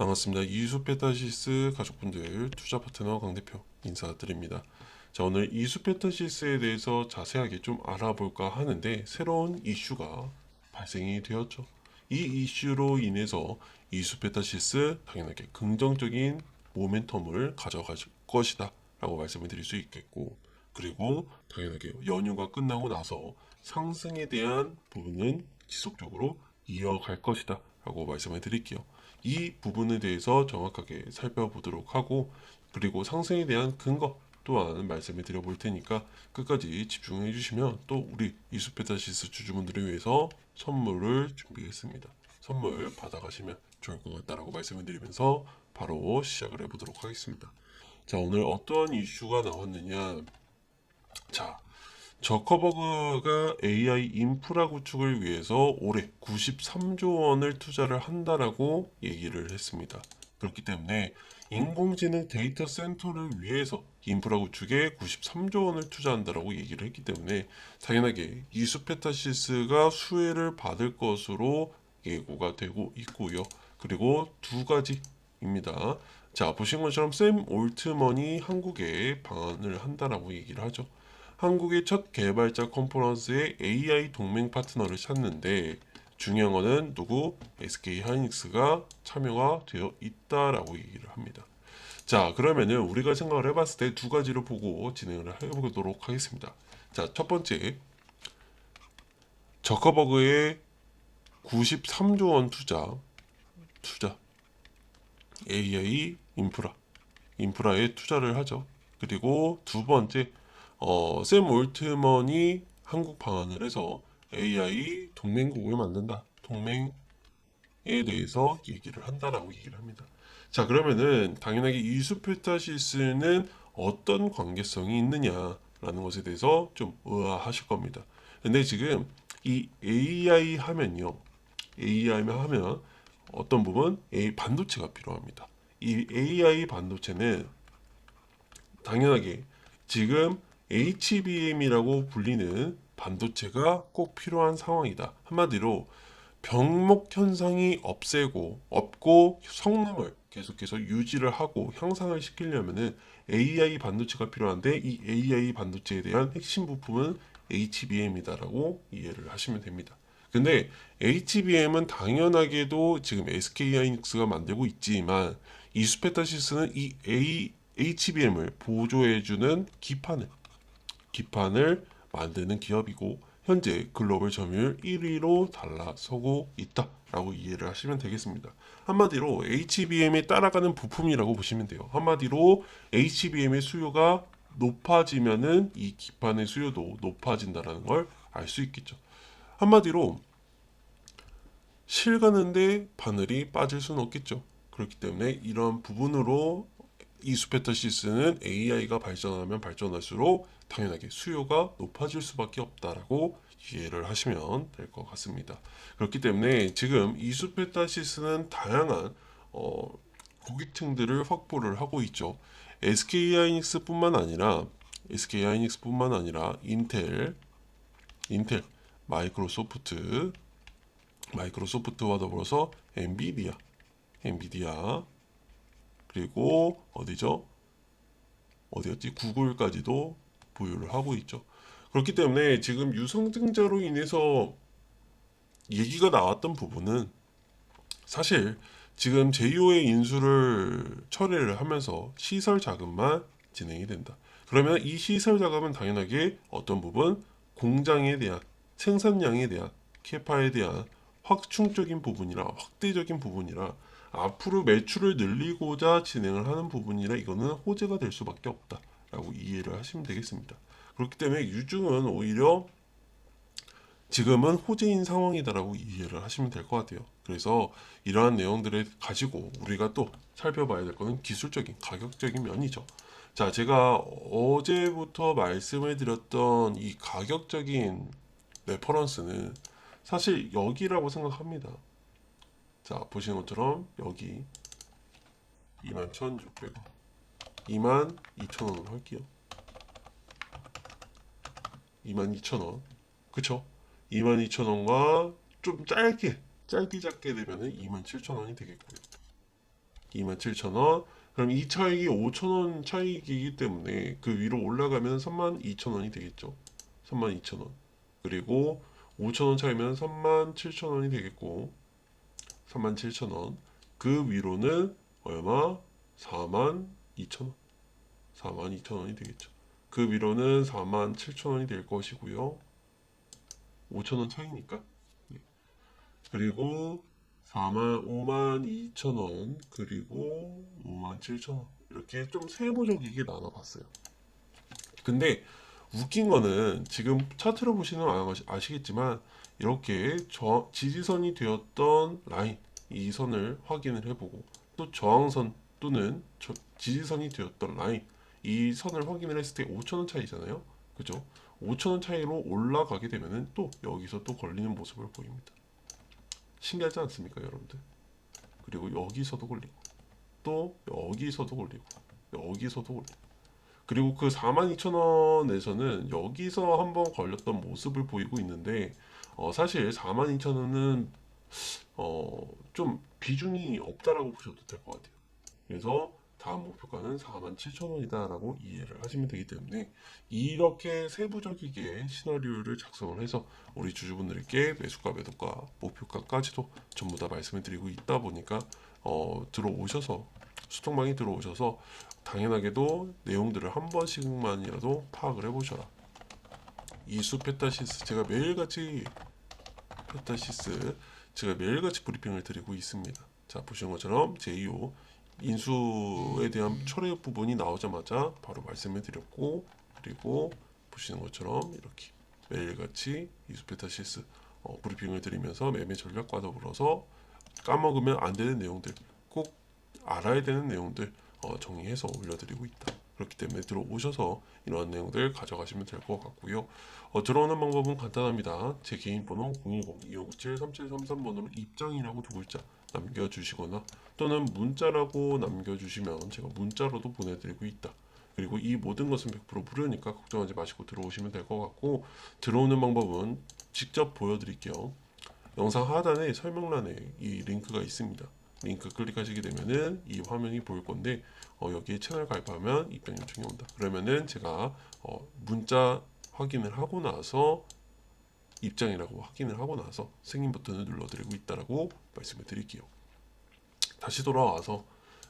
반갑습니다. 이수페타시스 가족분들 투자 파트너 강 대표 인사드립니다. 자, 오늘 이수페타시스에 대해서 자세하게 좀 알아볼까 하는데 새로운 이슈가 발생이 되었죠. 이 이슈로 인해서 이수페타시스 당연하게 긍정적인 모멘텀을 가져갈 것이다 라고 말씀을 드릴 수 있겠고 그리고 당연하게 연휴가 끝나고 나서 상승에 대한 부분은 지속적으로 이어갈 것이다 라고 말씀을 드릴게요. 이 부분에 대해서 정확하게 살펴보도록 하고 그리고 상승에 대한 근거 또한 말씀을 드려볼 테니까 끝까지 집중해 주시면 또 우리 이수페타시스 주주분들을 위해서 선물을 준비했습니다. 선물 받아가시면 좋을 것 같다라고 말씀을 드리면서 바로 시작을 해보도록 하겠습니다. 자 오늘 어떠한 이슈가 나왔느냐 자 저커버그가 AI 인프라 구축을 위해서 올해 93조 원을 투자를 한다라고 얘기를 했습니다. 그렇기 때문에 인공지능 데이터 센터를 위해서 인프라 구축에 93조 원을 투자한다라고 얘기를 했기 때문에 당연하게 이수페타시스가 수혜를 받을 것으로 예고가 되고 있고요. 그리고 두 가지입니다. 자 보신 것처럼 샘 올트먼이 한국에 방한을 한다라고 얘기를 하죠. 한국의 첫 개발자 컨퍼런스에 AI 동맹 파트너를 찾는데 중요한 거는 누구 SK 하이닉스가 참여가 되어 있다라고 얘기를 합니다. 자 그러면은 우리가 생각을 해봤을 때 두 가지를 보고 진행을 해보도록 하겠습니다. 자첫 번째 저커버그의 93조 원 투자 투자 AI 인프라 인프라에 투자를 하죠. 그리고 두 번째 어, 샘 올트먼이 한국 방안을 해서 AI 동맹국을 만든다. 동맹에 대해서 얘기를 한다라고 얘기를 합니다. 자 그러면은 당연하게 이수페타시스는 어떤 관계성이 있느냐라는 것에 대해서 좀 의아하실 겁니다. 근데 지금 이 AI 하면요, AI 하면 어떤 부분 A 반도체가 필요합니다. 이 AI 반도체는 당연하게 지금 HBM이라고 불리는 반도체가 꼭 필요한 상황이다. 한마디로 병목 현상이 없애고 없고 성능을 계속해서 유지를 하고 향상을 시키려면은 AI 반도체가 필요한데 이 AI 반도체에 대한 핵심 부품은 HBM이다라고 이해를 하시면 됩니다. 근데 HBM은 당연하게도 지금 SK 하이닉스가 만들고 있지만 이수페타시스는 이 A, HBM을 보조해주는 기판을 기판을 만드는 기업이고 현재 글로벌 점유율 1위로 달라서고 있다라고 이해를 하시면 되겠습니다. 한마디로 HBM에 따라가는 부품이라고 보시면 돼요. 한마디로 HBM의 수요가 높아지면은 이 기판의 수요도 높아진다라는 걸 알 수 있겠죠. 한마디로 실 가는데 바늘이 빠질 수는 없겠죠. 그렇기 때문에 이런 부분으로 이수페타시스는 AI가 발전하면 발전할수록 당연하게 수요가 높아질 수밖에 없다라고 이해를 하시면 될 것 같습니다. 그렇기 때문에 지금 이수페타시스는 다양한 어, 고객층들을 확보를 하고 있죠. SK 하이닉스뿐만 아니라 SK 하이닉스뿐만 아니라 인텔, 인텔, 마이크로소프트, 마이크로소프트와 더불어서 엔비디아, 엔비디아 그리고 어디죠? 어디였지? 구글까지도 보유를 하고 있죠. 그렇기 때문에 지금 유성증자로 인해서 얘기가 나왔던 부분은 사실 지금 제2호의 인수를 처리를 하면서 시설 자금만 진행이 된다. 그러면 이 시설 자금은 당연하게 어떤 부분 공장에 대한 생산량에 대한 캐파에 대한 확충적인 부분이라 확대적인 부분이라 앞으로 매출을 늘리고자 진행을 하는 부분이라 이거는 호재가 될 수밖에 없다 라고 이해를 하시면 되겠습니다. 그렇기 때문에 유증은 오히려 지금은 호재인 상황이다라고 이해를 하시면 될 것 같아요. 그래서 이러한 내용들을 가지고 우리가 또 살펴봐야 될 거는 기술적인 가격적인 면이죠. 자, 제가 어제부터 말씀을 드렸던 이 가격적인 레퍼런스는 사실 여기라고 생각합니다. 자, 보시는 것처럼 여기 21,600원, 22,000원으로 할게요. 22,000원. 그쵸? 22,000원과 좀 짧게, 짧게 잡게 되면은 27,000원이 되겠고요. 27,000원. 그럼 이 차익이 5,000원 차익이기 때문에 그 위로 올라가면 32,000원이 되겠죠. 32,000원. 그리고 5,000원 차이면 37,000원이 되겠고 37,000원. 그 위로는 얼마? 42,000원. 42,000원이 되겠죠. 그 위로는 47,000원이 될 것이고요. 5,000원 차이니까. 네. 그리고 4만 5만 2천 원 그리고 5만 7천 원 이렇게 좀 세부적이게 나눠봤어요. 근데 웃긴 거는 지금 차트로 보시면 아시- 아시겠지만 이렇게 저 지지선이 되었던 라인 이 선을 확인을 해보고 또 저항선 또는 저- 지지선이 되었던 라인 이 선을 확인을 했을 때 5천 원 차이잖아요. 그죠? 5천 원 차이로 올라가게 되면은 또 여기서 또 걸리는 모습을 보입니다. 신기하지 않습니까, 여러분들? 그리고 여기서도 걸리고 또 여기서도 걸리고 여기서도 걸리고 그리고 그 42,000원에서는 여기서 한번 걸렸던 모습을 보이고 있는데 어, 사실 42,000원은 어, 좀 비중이 없다라고 보셔도 될 것 같아요. 그래서 다음 목표가는 47,000원이다라고 이해를 하시면 되기 때문에 이렇게 세부적이게 시나리오를 작성을 해서 우리 주주분들께 매수가, 매도가, 목표가까지도 전부 다 말씀을 드리고 있다 보니까 어, 들어오셔서 수통방에 들어오셔서 당연하게도 내용들을 한 번씩만이라도 파악을 해보셔라. 이수 페타시스 제가 매일같이 페타시스 제가 매일같이 브리핑을 드리고 있습니다. 자 보시는 것처럼 제2호 인수에 대한 철회 부분이 나오자마자 바로 말씀을 드렸고 그리고 보시는 것처럼 이렇게 매일같이 이수페타시스 어, 브리핑을 드리면서 매매 전략과 더불어서 까먹으면 안 되는 내용들 꼭 알아야 되는 내용들 어, 정리해서 올려드리고 있다. 그렇기 때문에 들어오셔서 이러한 내용들 가져가시면 될 것 같고요. 어, 들어오는 방법은 간단합니다. 제 개인 번호 010-2597-3733번으로 입장이라고 두 글자 남겨주시거나 또는 문자라고 남겨주시면 제가 문자로도 보내드리고 있다. 그리고 이 모든 것은 100% 무료니까 걱정하지 마시고 들어오시면 될 것 같고 들어오는 방법은 직접 보여드릴게요. 영상 하단에 설명란에 이 링크가 있습니다. 링크 클릭하시게 되면은 이 화면이 보일 건데 어, 여기에 채널 가입하면 입장 요청이 온다. 그러면은 제가 어, 문자 확인을 하고 나서 입장이라고 확인을 하고 나서 승인 버튼을 눌러드리고 있다라고 말씀을 드릴게요. 다시 돌아와서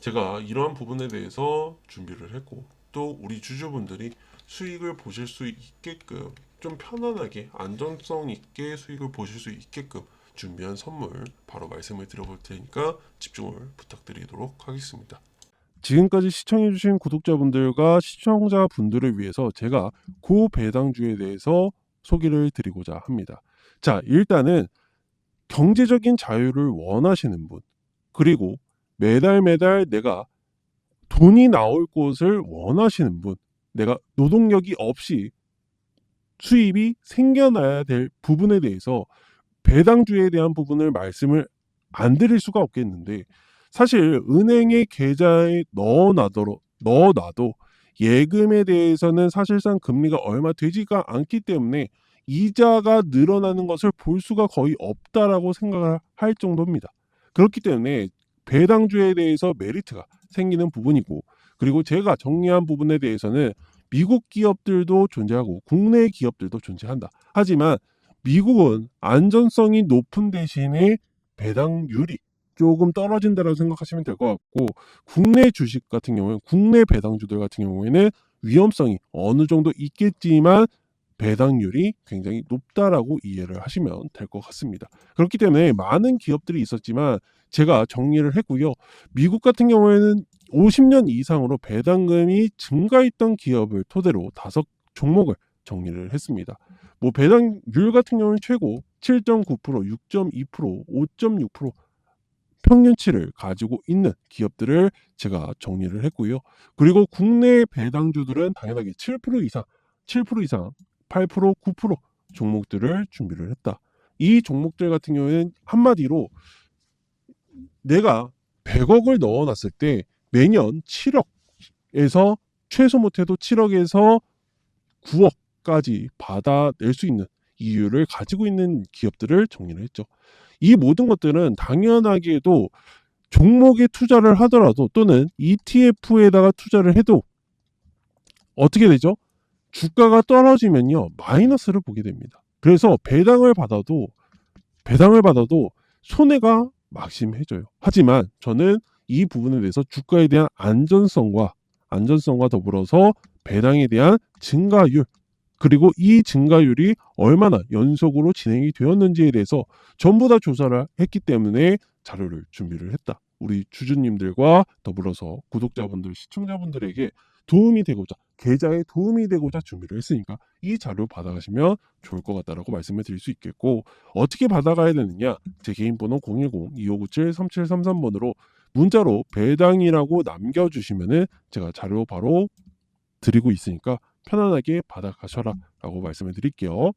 제가 이러한 부분에 대해서 준비를 했고 또 우리 주주분들이 수익을 보실 수 있게끔 좀 편안하게 안정성 있게 수익을 보실 수 있게끔 준비한 선물 바로 말씀을 드려볼 테니까 집중을 부탁드리도록 하겠습니다. 지금까지 시청해주신 구독자분들과 시청자분들을 위해서 제가 고배당주에 대해서 소개를 드리고자 합니다. 자, 일단은 경제적인 자유를 원하시는 분, 그리고 매달 매달 내가 돈이 나올 곳을 원하시는 분, 내가 노동력이 없이 수입이 생겨나야 될 부분에 대해서 배당주에 대한 부분을 말씀을 안 드릴 수가 없겠는데 사실 은행의 계좌에 넣어놔도 넣어놔도 예금에 대해서는 사실상 금리가 얼마 되지가 않기 때문에 이자가 늘어나는 것을 볼 수가 거의 없다라고 생각을 할 정도입니다. 그렇기 때문에 배당주에 대해서 메리트가 생기는 부분이고 그리고 제가 정리한 부분에 대해서는 미국 기업들도 존재하고 국내 기업들도 존재한다. 하지만 미국은 안전성이 높은 대신에 배당률이 조금 떨어진다라고 생각하시면 될 것 같고 국내 주식 같은 경우에 국내 배당주들 같은 경우에는 위험성이 어느 정도 있겠지만 배당률이 굉장히 높다라고 이해를 하시면 될 것 같습니다. 그렇기 때문에 많은 기업들이 있었지만 제가 정리를 했고요. 미국 같은 경우에는 50년 이상으로 배당금이 증가했던 기업을 토대로 다섯 종목을 정리를 했습니다. 뭐 배당률 같은 경우는 최고 7.9%, 6.2%, 5.6% 평균치를 가지고 있는 기업들을 제가 정리를 했고요. 그리고 국내 배당주들은 당연하게 7% 이상, 7% 이상, 8%, 9% 종목들을 준비를 했다. 이 종목들 같은 경우에는 한마디로 내가 100억을 넣어놨을 때 매년 7억에서 최소 못해도 7억에서 9억까지 받아낼 수 있는 이유를 가지고 있는 기업들을 정리를 했죠. 이 모든 것들은 당연하게도 종목에 투자를 하더라도 또는 ETF에다가 투자를 해도 어떻게 되죠? 주가가 떨어지면요 마이너스를 보게 됩니다. 그래서 배당을 받아도 배당을 받아도 손해가 막심해져요. 하지만 저는 이 부분에 대해서 주가에 대한 안전성과 안전성과 더불어서 배당에 대한 증가율 그리고 이 증가율이 얼마나 연속으로 진행이 되었는지에 대해서 전부 다 조사를 했기 때문에 자료를 준비를 했다. 우리 주주님들과 더불어서 구독자분들, 시청자분들에게 도움이 되고자 계좌에 도움이 되고자 준비를 했으니까 이 자료 받아가시면 좋을 것 같다라고 말씀을 드릴 수 있겠고 어떻게 받아가야 되느냐 제 개인 번호 010-2597-3733번으로 문자로 배당이라고 남겨주시면은 제가 자료 바로 드리고 있으니까 편안하게 받아가셔라 라고 말씀을 드릴게요.